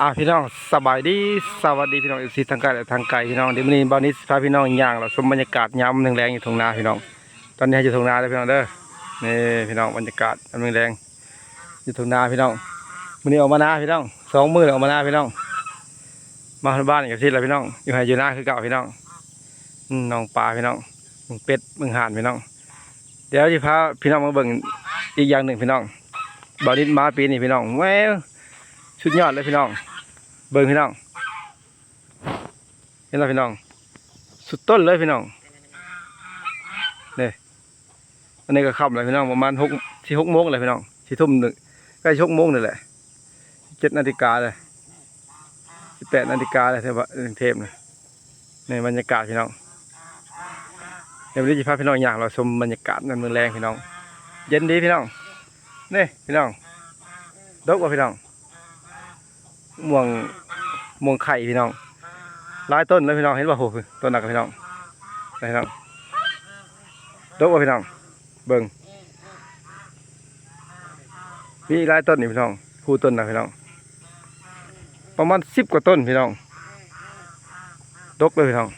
อ่าพี่น้องสบายดีสวัสดีพี่น้องเอฟซีทางไกลและทางไกลพี่น้องเดี๋ยววันนี้บ้านนี้พาพี่น้องย่างเราชมบรรยากาศยามหนึ่งแรงอยู่ทงนาพี่น้อง ตอนนี้อยู่ทงนาเลยพี่น้องเด้อนี่พี่น้องบรรยากาศยามหนึ่งแรงอยู่ทงนาพี่น้องวันนี้ออกมานาพี่น้องสองมือแล้วออกมานาพี่น้อง มาบ้านกับที่ละพี่น้องอยู่ไหอยู่นาคือเก่าพี่น้องน้องปลาพี่น้องมึงเป็ดมึงห่านพี่น้อง เดี๋ยวจะพาพี่น้องมาเบิ่งอีกอย่างหนึ่งพี่น้องบานิดมาปีนี้พี่น้องแหวว สุดยอดเลยพี่น้อง เบิ่งพี่น้อง เห็นแล้วพี่น้อง สุดต้นเลยพี่น้องนี่อันนี้ก็ค่ำเลยพี่น้องประมาณหกที่หกโมงเลยพี่น้องที่ทุ่มหนึ่งใกล้หกโมงนี่แหละเจ็ดนาฬิกาเลยสิบแปดนาฬิกาเลยเทพเทพนะในบรรยากาศพี่น้องเดี๋ยววันนี้จะพาพี่น้องอย่างเราชมบรรยากาศนันเมืองแรงพี่น้อง เย็นดีพี่น้องนี่พี่น้องดกว่าพี่น้อง ม่วงม่วงไข่พี่น้องหลายต้นเลยพี่น้องเห็นป่ะโหต้นหนักพี่น้องไปพี่น้องดกว่าพี่น้อง เบิ่งมีหลายต้นนี่พี่น้องผู้ต้นนะพี่น้อง ประมาณสิบกว่าต้นพี่น้องดกเลยพี่น้อง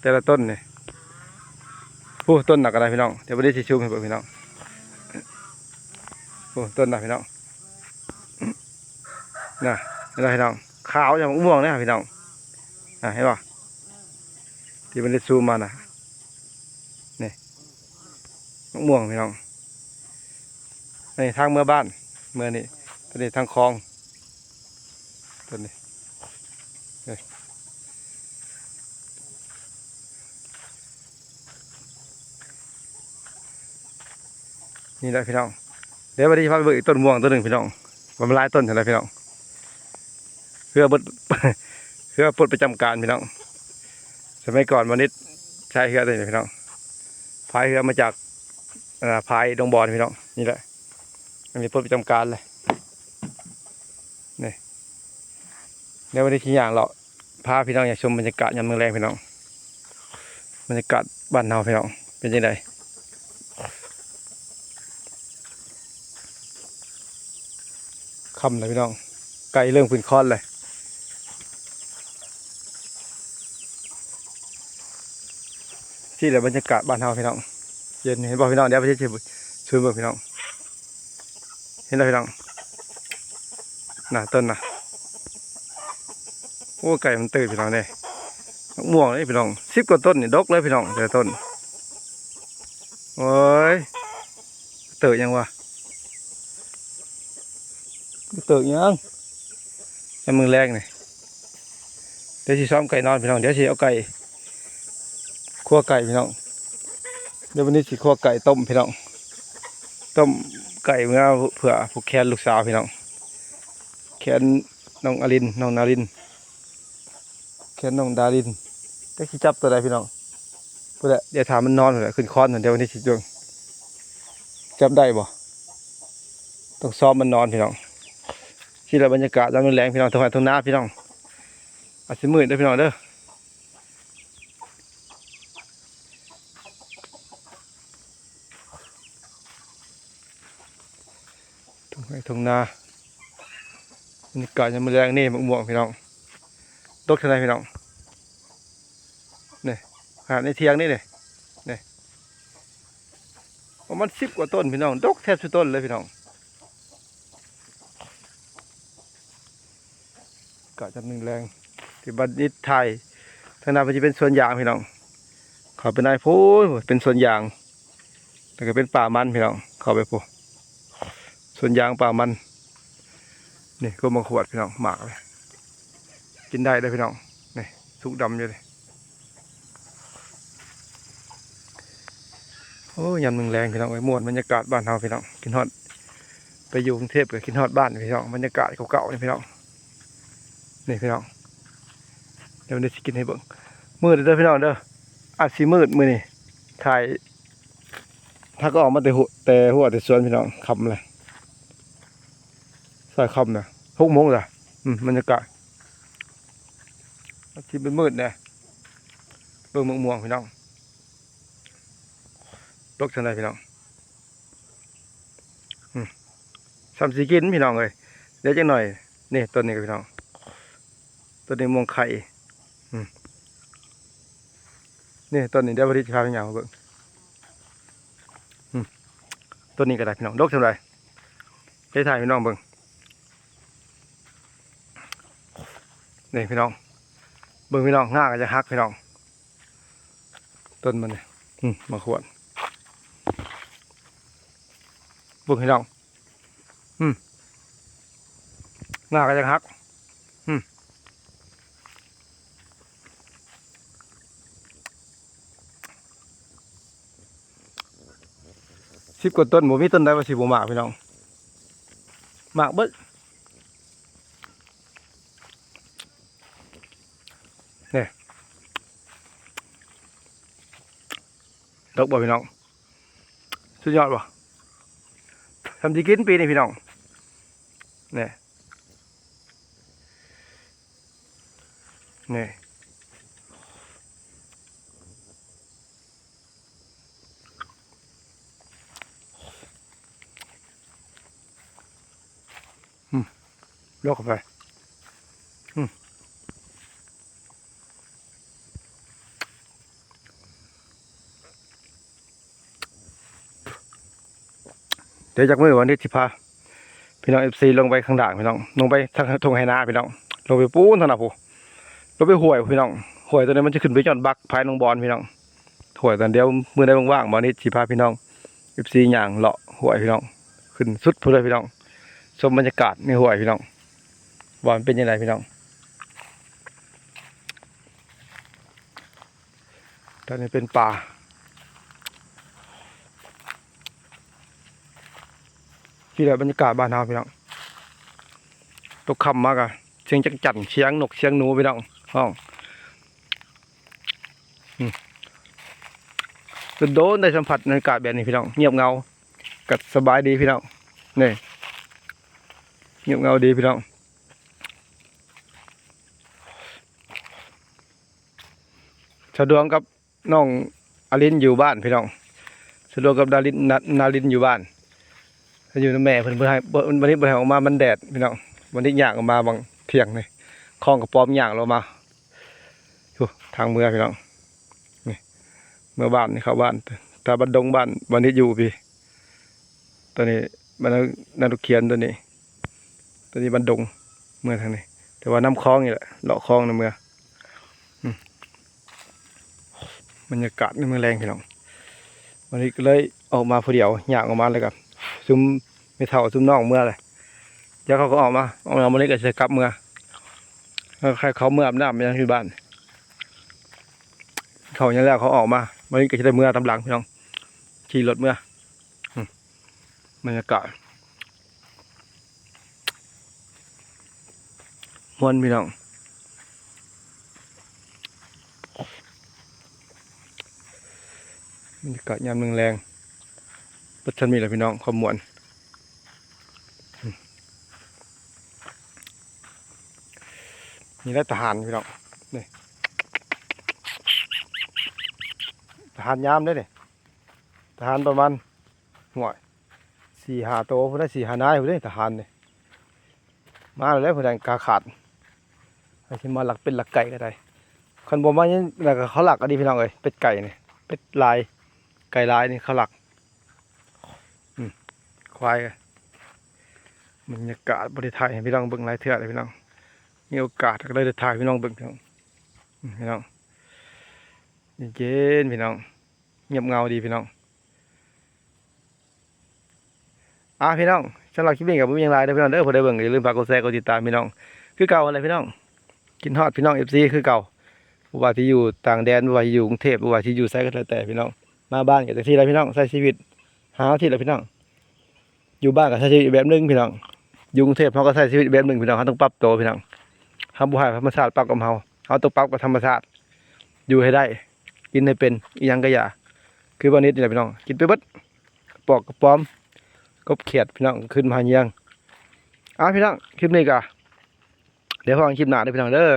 แต่ละต้นเนี่ยผู้ต้นหนักอะไรพี่น้องเดี๋ยวไปได้ชิชูให้เบิ่งพี่น้องผู้ต้นหนักพี่น้องน่ะ เห็นไหมพี่น้องขาวอย่างมะม่วงเนี่ยพี่น้องอะเห็นป่ะที่มันได้ซูมมานะนี่มะม่วงพี่น้องนี่ทางเมื่อบ้านเมื่อนี่ตัวนี้ทางคลองตัวนี้นี่นี่แหละพี่น้องเดี๋ยววันนี้พาไปเบิกอีกต้นม่วงต้นหนึ่งพี่น้องมันหลายต้นเห็นไหมพี่น้อง เพื่อบดเพื่อปลดประจำการพี่น้อง สมัยก่อนวันนี้ใช้เรือตัวนี้พี่น้องพายเรือมาจากอ่าพายดงบอลพี่น้องนี่แหละมันมีปลดประจำการเลยนี่ในวันนี้ที่อย่างเราพาพี่น้องอยากชมบรรยากาศยามเมื้อแรงพี่น้องบรรยากาศบ้านเราพี่น้องเป็นยังไงคำเลยพี่น้องไก่เริ่มขึ้นคอนเลย ที่แหละบรรยากาศบ้านเฮาพี่น้องเย็นเห็นบ่พี่น้องเดี๋ยวไปที่ช่วยเบิ่งพี่น้อง เห็นแล้วพี่น้องน่ะต้นน่ะโอ้ไก่มันตื่นพี่น้องเด้มะม่วงเลยพี่น้องสิบกว่าต้นนี่ดกเลยพี่น้องแต่ต้นโอ้ยตื่นยังวะตื่นยังในมือแรกนี่เดี๋ยวสิซ้อมไก่นอนพี่น้องเดี๋ยวสิเอาไก่ คั่วไก่พี่น้องเดี๋ยววันนี้สิคั่วไก่ต้มพี่น้องต้มไก่เมื่อเผื่อผูกแขนลูกสาวพี่น้องแขนน้องอลินน้องนารินแขนน้องดารินได้สิจับตัวใดพี่น้องเพื่อเดี๋ยวถามมันนอนเถอะขึ้นคอนเดี๋ยววันนี้สิดวงจับได้บ่ต้องซ้อมมันนอนพี่น้องที่เราบรรยากาศยามมื้อแรงพี่น้องทางฝั่งทางหน้าพี่น้องอาจสิมืดด้อพี่น้องเด้อ ทางไร่ทางนาบรรยากาศยามมื้อแรงนี่มะม่วงพี่น้องตกเท่าไรพี่น้องนี่หาในเทียงนี่เลยนี่ประมาณสิบกว่าต้นพี่น้องดกแทบทุกต้นเลยพี่น้องกาจำหนึ่งแรงที่บัดนี้ไทยทางนั้นมันจะเป็นสวนยางพี่น้องขาเป็นนายพูดเป็นสวนยางแล้วก็เป็นป่ามันพี่น้องข้าไปพู ส่วนยางป่ามัน นี่ก็มาขวดพี่น้องหมากเลยกินได้เลยพี่น้องนี่ทุกดำอยู่เลยโอ้ยำหนึ่งแรงพี่น้องไอ้มวนบรรยากาศบ้านเฮาพี่น้องกินฮอดไปอยู่กรุงเทพกับกินฮอดบ้านพี่น้องบรรยากาศเก่าๆนี่พี่น้องนี่พี่น้องเดี๋ยววันนี้สิกินให้เบิ่งมืดเด้อพี่น้องเด้ออาจสิมืดมือนี้ถ่ายถ้าก็ออกมาแต่หัวแต่หัวแต่สวนพี่น้องคำเลย สายคำนะหกโมงละอืมบรรยากาศอาจสิเป็นมืดแน่เบิ่งมะม่วงพี่น้องตกทันใดพี่น้องสามสีกินพี่น้องเลยเดี๋ยวจังหน่อยนี่ต้นนี้ก็พี่น้องตัวนี้ม่วงไข่อืมนี่ต้นนี้เดี๋ยววันนี้จะพาไปหยางเบิ่งอืมต้นนี้ก็ได้พี่น้องดกท่าไรได้ถ่ายพี่น้องเบิ่ง นี่พี่น้อง เบิ่งพี่น้องง่าก็จะฮักพี่น้อง ต้นมันเนี่ยอืมมาขวดเบิ่งพี่น้อง อืมง่าก็จะฮัก อืมสิบกว่าต้นหมูมีต้นใดว่าสิบหมากพี่น้องหมากเบิ้ลเนี่ย ดอกบ่พี่น้อง สุดยอดบ่ทำดีกินปีนี้พี่น้องเนี่ยเนี่ยอืมลวกเข้าไป เดี๋ยวจากมือวันนี้ที่พาพี่น้องเอฟซีลงไปข้างด่างพี่น้องลงไปทางทงไหนาพี่น้องลงไปปูนทางน้าผู้ลงไปห่วยพี่น้องห่วยตัวนี้มันจะขึ้นไปยอดบักภายลงบอลพี่น้องห่วยตอนเดียวมือได้ว่างๆบอลนี้สีพาพี่น้องเอฟซีย่างเลาะห่วยพี่น้อง ขึ้นสุดพูเลยพี่น้องชมบรรยากาศในห่วยพี่น้องว่ามันเป็นยังไงพี่น้องตอนนี้เป็นป่า ที่แหละบรรยากาศบ้านเฮาพี่น้องตกค่ำมากอะเสียงจักจั่นเสียงนกเสียงหนูพี่น้องห้องอืมโดนได้สัมผัสบรรยากาศแบบนี้พี่น้องเงียบเงากัดสบายดีพี่น้องนี่เงียบเงาดีพี่น้องสะดวกกับน้องอลินอยู่บ้านพี่น้องสะดวกกับดารินนานารินอยู่บ้าน อยู่ในแม่เพิ่นเพิ่นให้วันนี้เพิ่นให้ออกมา มันแดดพี่น้องวันนี้ย่างออกมาบางเที่ยงนี่คลองกระป๋อมย่างเรามาอยู่ทางเมืองพี่น้องนี่เมื่อบ้านนี่เข้าบ้านแต่บ้านดงบ้านวันนี้อยู่พี่ตัวนี้มันนาตุเขียนตัวนี้ ตัวนี้บ้านดงเมืองทางนี้ แต่ว่าน้ำคลองนี่แหละเลาะคลองในเมืองอืมบรรยากาศในเมืองแรงพี่น้องวันนี้ก็เลยออกมาผู้เดียวย่างออกมาเลยครับ ซุมไม่เท่าซุมนองเมื่อเลยเดี๋ยวเขาก็ออกมาออกมาวันนี้ก็จะกลับเมื่อแล้วใครเขาเมื่ออาบน้ำไปยังที่บ้าน เขาอย่างแล้วเขาออกมาวันนี้ก็จะได้เมื่อตำหลังพี่น้องขี่รถเมื่อมบรรยากาศมวนพี่น้องบรรยากาศยามมึงแรง ๆรถฉันมีแหละพี่น้องความวนมนี่ได้ทหารพี่น้องนี่ทหารยามได้เนี่ยทหารประมาณห่วยสี่หาโตพอได้สี่หานายพอได้ทหารเนี่ยมาแล้วพอได้กาขาดไอ้ที่มาหลักเป็นหลักไก่ก็ได้คันบ่มาเนี่ยแล้วก็เขาหลักอันนี้พี่น้องเอ้ยเป็ดไก่เนี่ยเป็ดลายไก่ลายนี่เขาหลัก ควายกันบรรยากาศบริไทยพี่น้องเบิ่งหลายเทื่อเลยพี่น้องมีโอกาสก็เลยได้ถ่ายพี่น้องเบิ่งพี่น้องพี่น้องเย็นพี่น้องเงียบเงาดีพี่น้องอะพี่น้องสำหรับคลิปนี้กับผมยังไลน์เด้อพี่น้องเด้อพอได้เบิ่งอย่าลืมฝากกดแชร์กดติดตามพี่น้อง คือเก่าอะไรพี่น้อง กินฮอดพี่น้องเอฟซีคือเก่าบ่ว่าที่อยู่ต่างแดนบ่ว่าที่อยู่กรุงเทพบ่ว่าที่อยู่ไสก็แล้วแต่พี่น้องมาบ้านก็จังซี่แหละพี่น้องใช้ชีวิตหาที่ละพี่น้อง อยู่บ้านก็ใช้ชีวิตแบบหนึงพี่น้องอยู่กรุงเทพเขาก็ใช้ชีวิตแบบหนึงพี่น้องเขาต้องปรับตัวพี่น้องเฮาบ่ให้ธรรมชาติปรับกับเฮาเฮาต้องปรับกับธรรมชาติอยู่ให้ได้ กินให้เป็นอีหยังก็อย่าคือวันนี้นี่แหละพี่น้อง กินไปบิดปอกกระป๋อมกบเขียดพี่น้องขึ้นมาเยียงอะพี่น้องคลิปนี้ก็เดี๋ยวพอกันคลิปหน้าเด้พี่น้องเด้อ